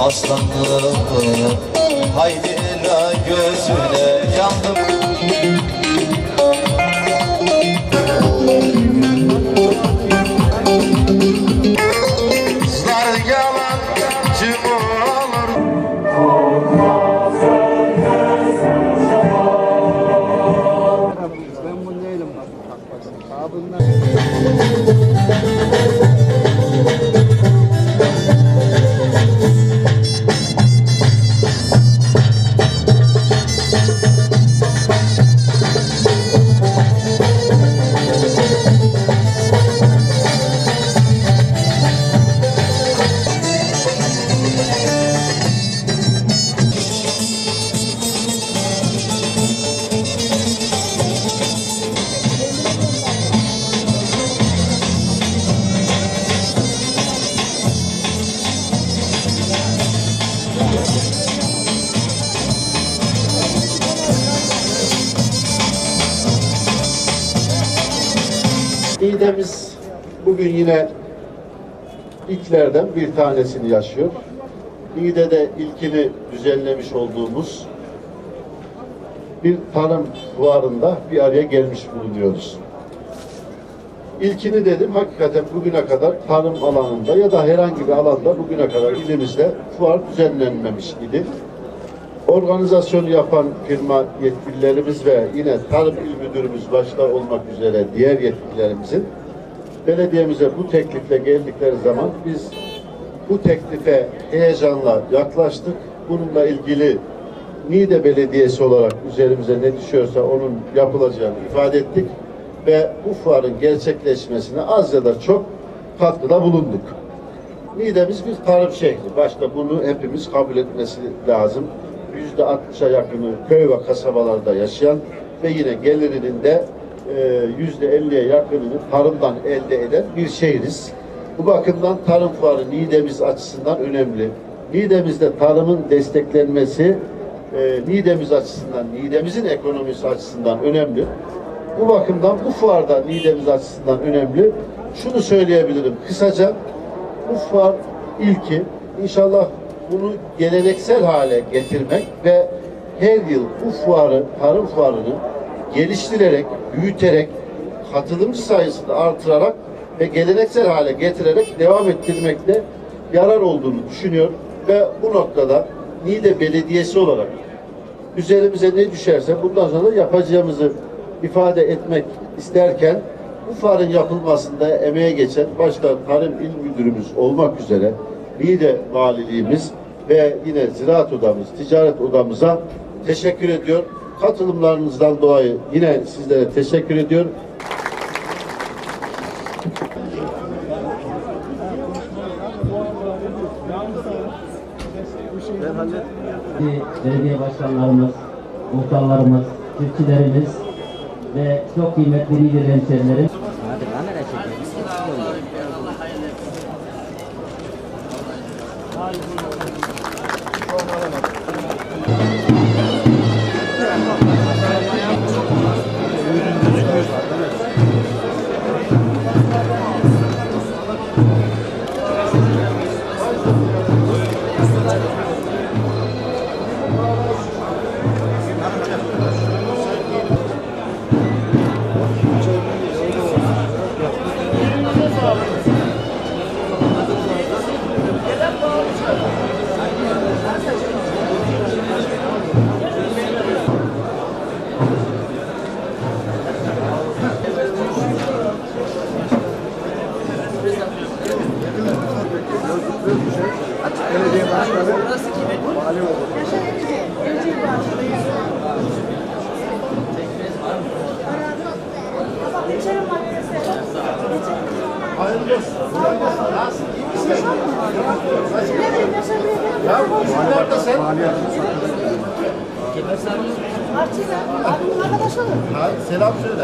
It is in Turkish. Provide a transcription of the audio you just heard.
Aslanım. Haydi la gözüne yandım. Ben bunu değilim bunlar. İğdemiz bugün yine ilklerden bir tanesini yaşıyor. İğde'de ilkini düzenlemiş olduğumuz bir tarım fuarında bir araya gelmiş bulunuyoruz. İlkini dedim hakikaten bugüne kadar tarım alanında ya da herhangi bir alanda bugüne kadar ilimizde fuar düzenlenmemiş idi. Organizasyonu yapan firma yetkililerimiz ve yine Tarım İl Müdürümüz başta olmak üzere diğer yetkililerimizin belediyemize bu teklifle geldikleri zaman biz bu teklife heyecanla yaklaştık. Bununla ilgili Niğde Belediyesi olarak üzerimize ne düşüyorsa onun yapılacağını ifade ettik ve bu fuarın gerçekleşmesine az ya da çok katkıda bulunduk. Niğde'miz bir tarım şehri. Başta bunu hepimiz kabul etmesi lazım. Yüzde 60'a yakını köy ve kasabalarda yaşayan ve yine gelirinin de e, yüzde 50'ye yakınını tarımdan elde eden bir şehiriz. Bu bakımdan tarım fuarı Niğde'miz açısından önemli. Niğde'mizde tarımın desteklenmesi e, açısından, Niğde'mizin ekonomisi açısından önemli. Bu bakımdan bu fuarda Niğde'miz açısından önemli. Şunu söyleyebilirim kısaca bu fuar ilki. İnşallah bunu geleneksel hale getirmek ve her yıl bu fuarı, tarım fuarını geliştirerek, büyüterek, katılımcı sayısını artırarak ve geleneksel hale getirerek devam ettirmekte yarar olduğunu düşünüyor ve bu noktada Niğde Belediyesi olarak üzerimize ne düşerse bundan sonra yapacağımızı ifade etmek isterken bu fuarın yapılmasında emeğe geçen başta Tarım İl Müdürümüz olmak üzere Niğde Valiliğimiz ve yine Ziraat Odamız, Ticaret Odamıza teşekkür ediyor. Katılımlarınızdan dolayı yine sizlere teşekkür ediyorum. belediye başkanlarımız, muhtarlarımız, çiftçilerimiz ve çok kıymetli Niğde hemşerilerim. Belediye başkanı. Vali oldu. Nerede sen? Arçıyla abimin arkadaş olur. Hayır, selam söyle.